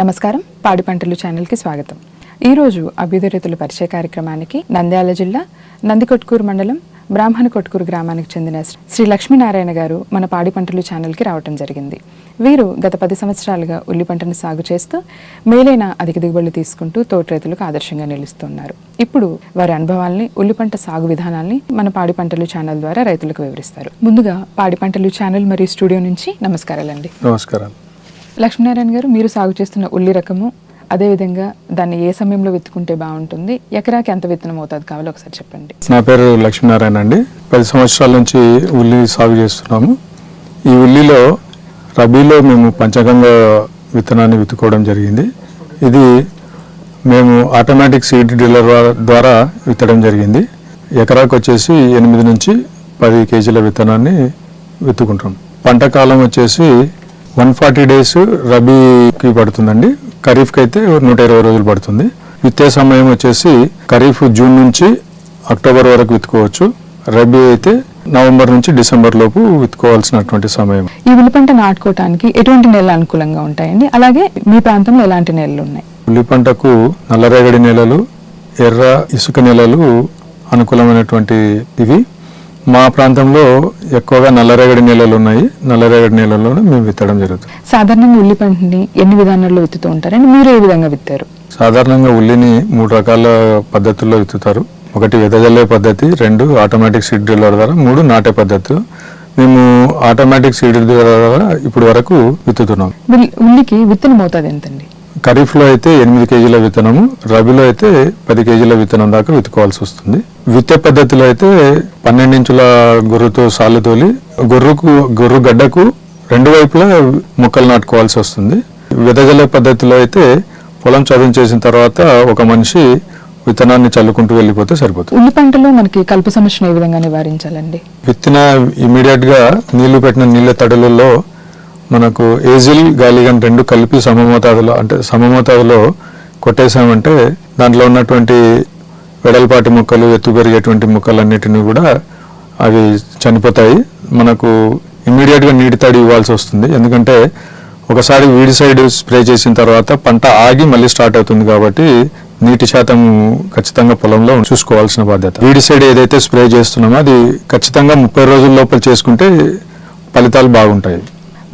నమస్కారం. పాడి పంటలు ఛానల్కి స్వాగతం. ఈరోజు అభ్యుదరితుల పరిచయ కార్యక్రమానికి నంద్యాల జిల్లా నందికొట్కూరు మండలం బ్రాహ్మణ కొట్కూరు గ్రామానికి చెందిన శ్రీ లక్ష్మీనారాయణ గారు మన పాడి పంటలు ఛానల్కి రావటం జరిగింది. వీరు గత పది సంవత్సరాలుగా ఉల్లి పంటను సాగు చేస్తూ మేలైన అధిక దిగుబడులు తీసుకుంటూ తోటి రైతులకు ఆదర్శంగా నిలుస్తున్నారు. ఇప్పుడు వారి అనుభవాల్ని ఉల్లి పంట సాగు విధానాల్ని మన పాడి పంటలు ఛానల్ ద్వారా రైతులకు వివరిస్తారు. ముందుగా పాడి పంటలు ఛానల్ మరియు స్టూడియో నుంచి నమస్కారాలండి. నమస్కారం. లక్ష్మీనారాయణ గారు మీరు సాగు చేస్తున్న ఉల్లి రకము అదేవిధంగా దాన్ని ఏ సమయంలో విత్తుకుంటే బాగుంటుంది ఎకరాకి ఎంత విత్తనం అవుతుంది కావాలో ఒకసారి చెప్పండి. నా పేరు లక్ష్మీనారాయణ అండి. పది సంవత్సరాల నుంచి ఉల్లి సాగు చేస్తున్నాము. ఈ ఉల్లిలో రబీలో మేము పంచగంగ విత్తనాన్ని విత్తుకోవడం జరిగింది. ఇది మేము ఆటోమేటిక్ సీడ్ డీలర్ ద్వారా విత్తడం జరిగింది. ఎకరాకు వచ్చేసి ఎనిమిది నుంచి పది కేజీల విత్తనాన్ని విత్తుకుంటాం పంట కాలం వచ్చేసి వన్ ఫార్టీ డేస్ రబీకి పడుతుందండి. ఖరీఫ్కి అయితే నూట ఇరవై రోజులు పడుతుంది. విత్తే సమయం వచ్చేసి ఖరీఫ్ జూన్ నుంచి అక్టోబర్ వరకు విత్తుకోవచ్చు. రబీ అయితే నవంబర్ నుంచి డిసెంబర్ లోపు విత్తుకోవాల్సినటువంటి సమయం. ఈ ఉల్లి పంట నాటుకోవటానికి ఎటువంటి నేలలు అనుకూలంగా ఉంటాయండి? అలాగే మీ ప్రాంతంలో ఎలాంటి నేలలు ఉన్నాయి? ఉల్లి పంటకు నల్లరేగడి నేలలు ఎర్ర ఇసుక నేలలు అనుకూలమైనటువంటి ఇవి. మా ప్రాంతంలో ఎక్కువగా నల్లరేగడి నేలలు ఉన్నాయి. నల్లరేగడి నేలల్లోనే మేము విత్తడం జరుగుతుంది. సాధారణంగా ఉల్లి పంటని ఎన్ని విధానాల్లో విత్తుతూ ఉంటారండి? మీరు ఏ విధంగా విత్తారు? సాధారణంగా ఉల్లిని మూడు రకాల పద్ధతుల్లో విత్తుతారు. ఒకటి వెదజల్లే పద్ధతి రెండు ఆటోమేటిక్ సీడ్ డ్రిల్లర్ ద్వారా మూడు నాటే పద్ధతి. మేము ఆటోమేటిక్ సీడ్ డ్రిల్లర్ ద్వారా ఇప్పటి వరకు విత్తుతున్నాం. ఉల్లి- ఉల్లికి విత్తనం మోతాదు ఎంతండి? ఖరీఫ్లో అయితే ఎనిమిది కేజీల విత్తనము రబీలో అయితే పది కేజీల విత్తనం దాకా విత్తుకోవాల్సి వస్తుంది. విత్తే పద్ధతిలో అయితే పన్నెండు ఇంచుల గొర్రుతో సాలు తోలి గొర్రుకు గొర్రు గడ్డకు రెండు వైపులా మొక్కలు నాటుకోవాల్సి వస్తుంది. విదజల్లే పద్ధతిలో అయితే పొలం చదును చేసిన తర్వాత ఒక మనిషి విత్తనాన్ని చల్లుకుంటూ వెళ్ళిపోతే సరిపోతుంది. ఉల్లి పంటలో మనకి కలుపు సమస్యను ఏ విధంగా నివారించాలండి? విత్తిన ఇమీడియట్గా నీళ్ళు పెట్టిన నీళ్ళ తడులలో మనకు ఏజిల్ గాలిగన్ రెండు కలిపి సమమోతాదులో అంటే సమమోతాదులో కొట్టేశామంటే దాంట్లో ఉన్నటువంటి వెడల్పాటి మొక్కలు ఎత్తు పెరిగేటువంటి మొక్కలన్నిటిని కూడా అవి చనిపోతాయి. మనకు ఇమీడియట్గా నీటి తడి ఇవ్వాల్సి వస్తుంది. ఎందుకంటే ఒకసారి వీడి సైడ్ స్ప్రే చేసిన తర్వాత పంట ఆగి మళ్ళీ స్టార్ట్ అవుతుంది కాబట్టి నీటి శాతం ఖచ్చితంగా పొలంలో చూసుకోవాల్సిన బాధ్యత. వీడి సైడ్ ఏదైతే స్ప్రే చేస్తున్నామో అది ఖచ్చితంగా ముప్పై రోజుల లోపల చేసుకుంటే ఫలితాలు బాగుంటాయి.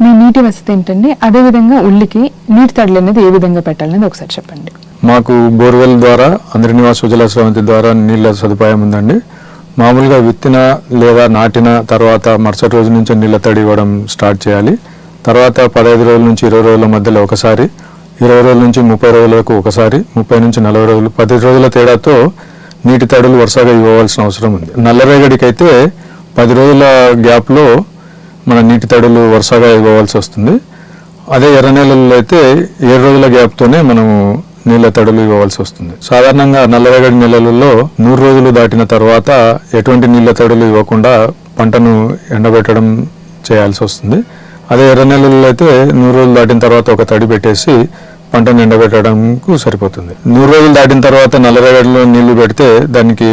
మీ నీటి వసతి ఏంటండి? అదేవిధంగా ఉల్లికి నీటి తడులు అనేది ఏ విధంగా పెట్టాలనేది ఒకసారి చెప్పండి. మాకు బోర్వెల్ ద్వారా అందరి నివాస ఉజల స్రవంతి ద్వారా నీళ్ళ సదుపాయం ఉందండి. మామూలుగా విత్తిన లేదా నాటిన తర్వాత మరుసటి రోజు నుంచి నీళ్ళ తడి ఇవ్వడం స్టార్ట్ చేయాలి. తర్వాత పదహైదు రోజుల నుంచి ఇరవై రోజుల మధ్యలో ఒకసారి ఇరవై రోజుల నుంచి ముప్పై రోజులకు ఒకసారి ముప్పై నుంచి నలభై రోజులు పది రోజుల తేడాతో నీటి తడులు వరుసగా ఇవ్వవలసిన అవసరం ఉంది. నల్లరేగడికి అయితే పది రోజుల గ్యాప్లో మన నీటి తడులు వరుసగా ఇవ్వవలసి వస్తుంది. అదే ఎర్ర నేలల్లో అయితే ఏడు రోజుల గ్యాప్తోనే మనము నీళ్ళ తడులు ఇవ్వవలసి వస్తుంది. సాధారణంగా నల్లరేగడి నెలలలో నూరు రోజులు దాటిన తర్వాత ఎటువంటి నీళ్ళ తడులు ఇవ్వకుండా పంటను ఎండబెట్టడం చేయాల్సి వస్తుంది. అదే ఎర్ర నెలల్లో అయితే నూరు రోజులు దాటిన తర్వాత ఒక తడి పెట్టేసి పంటను ఎండబెట్టడంకు సరిపోతుంది. నూరు రోజులు దాటిన తర్వాత నల్లరేగడిలో నీళ్ళు పెడితే దానికి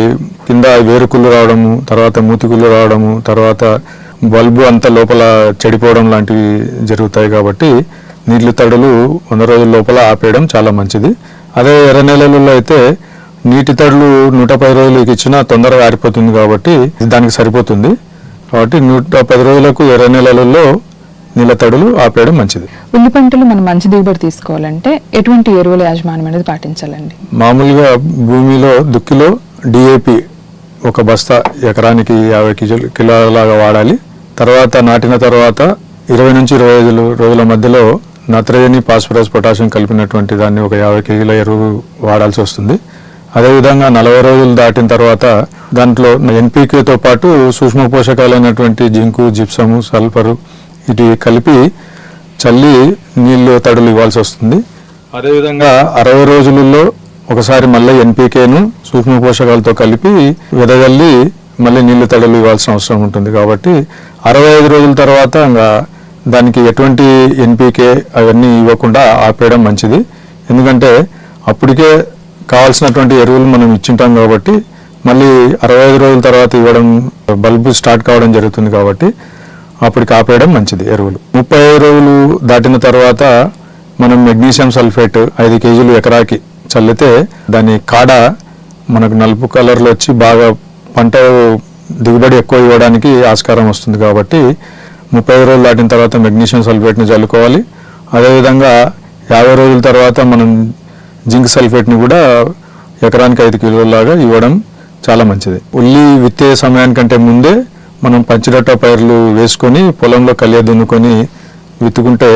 కింద వేరుకుళ్ళు రావడము తర్వాత మూతికుళ్ళు రావడము తర్వాత బల్బు అంతా లోపల చెడిపోవడం లాంటివి జరుగుతాయి కాబట్టి నీళ్ళు తడులు వంద రోజుల లోపల ఆపేయడం చాలా మంచిది. అదే ఎర్ర నెలలలో అయితే నీటి తడులు నూట పది రోజులకి ఇచ్చినా తొందరగా ఆరిపోతుంది కాబట్టి దానికి సరిపోతుంది. కాబట్టి నూట పది రోజులకు ఎర్ర నెలలలో నీళ్ళ తడులు ఆపేయడం మంచిది. ఉల్లి పంటలు మనం మంచి దిగుబడి తీసుకోవాలంటే ఎటువంటి ఎరువుల యాజమాన్యం అనేది పాటించాలండి? మామూలుగా భూమిలో దుక్కిలో డిఏపి ఒక బస్తా ఎకరానికి యాభై కిలో కిలోలాగా వాడాలి. తర్వాత నాటిన తర్వాత ఇరవై నుంచి ఇరవై ఐదు రోజుల మధ్యలో నత్రజని ఫాస్ఫరస్ పొటాషియం కలిపినటువంటి దాన్ని ఒక యాభై కేజీల ఎరువు వాడాల్సి వస్తుంది. అదేవిధంగా నలభై రోజులు దాటిన తర్వాత దాంట్లో ఎన్పీకేతో పాటు సూక్ష్మ పోషకాలైనటువంటి జింకు జిప్సము సల్ఫరు ఇటు కలిపి చల్లి నీళ్ళు తడులు ఇవ్వాల్సి వస్తుంది. అదేవిధంగా అరవై రోజులలో ఒకసారి మళ్ళీ ఎన్పీకేను సూక్ష్మ పోషకాలతో కలిపి వెదజల్లి మళ్ళీ నీళ్ళు తడలు ఇవ్వాల్సిన అవసరం ఉంటుంది కాబట్టి అరవై ఐదు రోజుల తర్వాత ఇంకా దానికి ఎటువంటి ఎన్పికే అవన్నీ ఇవ్వకుండా ఆపేయడం మంచిది. ఎందుకంటే అప్పటికే కావాల్సినటువంటి ఎరువులు మనం ఇచ్చింటాం కాబట్టి మళ్ళీ అరవై ఐదు రోజుల తర్వాత ఇవ్వడం బల్బు స్టార్ట్ కావడం జరుగుతుంది కాబట్టి అప్పటికి ఆపేయడం మంచిది ఎరువులు. ముప్పై ఐదు రోజులు దాటిన తర్వాత మనం మెగ్నీషియం సల్ఫేట్ ఐదు కేజీలు ఎకరాకి చల్లితే దాని కాడ మనకు నలుపు కలర్లో వచ్చి బాగా పంట దిగుబడి ఎక్కువ ఇవ్వడానికి ఆస్కారం వస్తుంది కాబట్టి ముప్పై రోజులు దాటిన తర్వాత మెగ్నీషియం సల్ఫేట్ని చల్లుకోవాలి అదేవిధంగా యాభై రోజుల తర్వాత మనం జింక్ సల్ఫేట్ని కూడా ఎకరానికి ఐదు కిలోలాగా ఇవ్వడం చాలా మంచిది. ఉల్లి విత్తే సమయానికంటే ముందే మనం పచ్చిరొట్ట పైర్లు వేసుకొని పొలంలో కలియ దున్నుకొని విత్తుకుంటే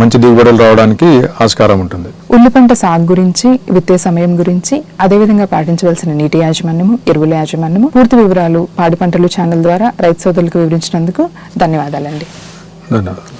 మంచి దిగుబడులు రావడానికి ఆస్కారం ఉంటుంది. ఉల్లి పంట సాగు గురించి విత్తే సమయం గురించి అదేవిధంగా పాటించవలసిన నీటి యాజమాన్యము ఎరువుల యాజమాన్యము పూర్తి వివరాలు పాడి పంటలు ఛానల్ ద్వారా రైతు సోదరులకు వివరించినందుకు ధన్యవాదాలండి. ధన్యవాదాలు.